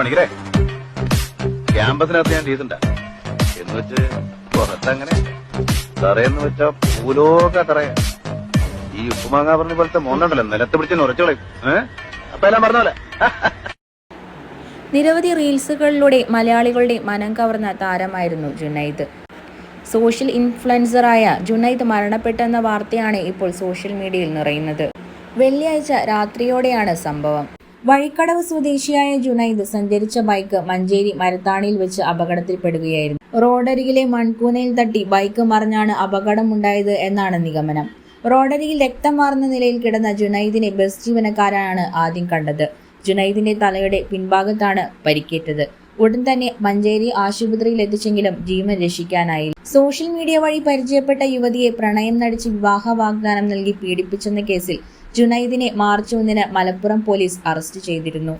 പണിക്കരെ? ക്യാമ്പസിനകത്ത് ഞാൻ ചെയ്തിട്ടുണ്ട്. എന്ന് വെച്ച് പുറത്തങ്ങനെ തറയെന്ന് വെച്ച ഭൂലോക തറയ ഈ ഉപ്പുമാങ്ങ പറഞ്ഞ പോലത്തെ മോന്നുണ്ടല്ലോ നിലത്ത് പിടിച്ച് ഉറച്ചോളയും ഏഹ് അപ്പൊ എല്ലാം പറഞ്ഞ പോലെ. നിരവധി റീൽസുകളിലൂടെ മലയാളികളുടെ മനം കവർന്ന താരമായിരുന്നു ജുനൈദ്. സോഷ്യൽ ഇൻഫ്ലുവൻസറായ ജുനൈദ് മരണപ്പെട്ടെന്ന വാർത്തയാണ് ഇപ്പോൾ സോഷ്യൽ മീഡിയയിൽ നിറയുന്നത്. വെള്ളിയാഴ്ച രാത്രിയോടെയാണ് സംഭവം. വഴിക്കടവ് സ്വദേശിയായ ജുനൈദ് സഞ്ചരിച്ച ബൈക്ക് മഞ്ചേരി മരത്താണിയിൽ വെച്ച് അപകടത്തിൽപ്പെടുകയായിരുന്നു. റോഡരികിലെ മൺകൂനയിൽ തട്ടി ബൈക്ക് മറിഞ്ഞാണ് അപകടമുണ്ടായത് എന്നാണ് നിഗമനം. റോഡരികിൽ രക്തം മാറുന്ന നിലയിൽ കിടന്ന ജുനൈദിനെ ബസ് ജീവനക്കാരാണ് ആദ്യം കണ്ടത്. ജുനൈദിന്റെ തലയുടെ പിൻഭാഗത്താണ് പരിക്കേറ്റത്. ഉടൻ തന്നെ മഞ്ചേരി ആശുപത്രിയിൽ എത്തിച്ചെങ്കിലും ജീവൻ രക്ഷിക്കാനായി സോഷ്യൽ മീഡിയ വഴി പരിചയപ്പെട്ട യുവതിയെ പ്രണയം നടിച്ച് വിവാഹ വാഗ്ദാനം നൽകി പീഡിപ്പിച്ചെന്ന കേസിൽ ജുനൈദിനെ മാർച്ച് ഒന്നിന് മലപ്പുറം പോലീസ് അറസ്റ്റ് ചെയ്തിരുന്നു.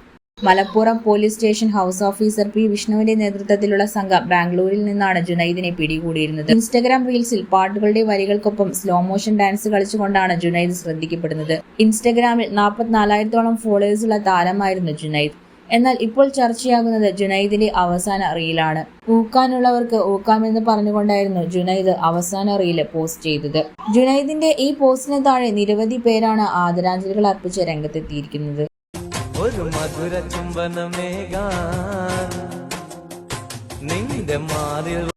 Malappuram police station house officer P വിഷ്ണുവിന്റെ നേതൃത്വത്തിലുള്ള സംഘം ബാംഗ്ലൂരിൽ നിന്നാണ് ജുനൈദിനെ പിടികൂടിയിരുന്നത്. ഇൻസ്റ്റഗ്രാം റീൽസിൽ പാട്ടുകളുടെ വരികൾക്കൊപ്പം സ്ലോ മോഷൻ ഡാൻസ് കളിച്ചുകൊണ്ടാണ് ജുനൈദ് ശ്രദ്ധിക്കപ്പെടുന്നത്. ഇൻസ്റ്റഗ്രാമിൽ നാൽപ്പത്തിനാലായിരത്തോളം ഫോളോവേഴ്സുള്ള താരമായിരുന്നു ജുനൈദ്. എന്നാൽ ഇപ്പോൾ ചർച്ചയാകുന്നത് ജുനൈദിന്റെ അവസാന റീലാണ്. ഊക്കാനുള്ളവർക്ക് ഊക്കാമെന്ന് പറഞ്ഞുകൊണ്ടായിരുന്നു ജുനൈദ് അവസാന റീൽ പോസ്റ്റ് ചെയ്തത്. ജുനൈദിന്റെ ഈ പോസ്റ്റിന് താഴെ നിരവധി പേരാണ് ആദരാഞ്ജലികൾ അർപ്പിച്ച് രംഗത്തെത്തിയിരിക്കുന്നത്. ഒരു നിന്റെ മാറിൽ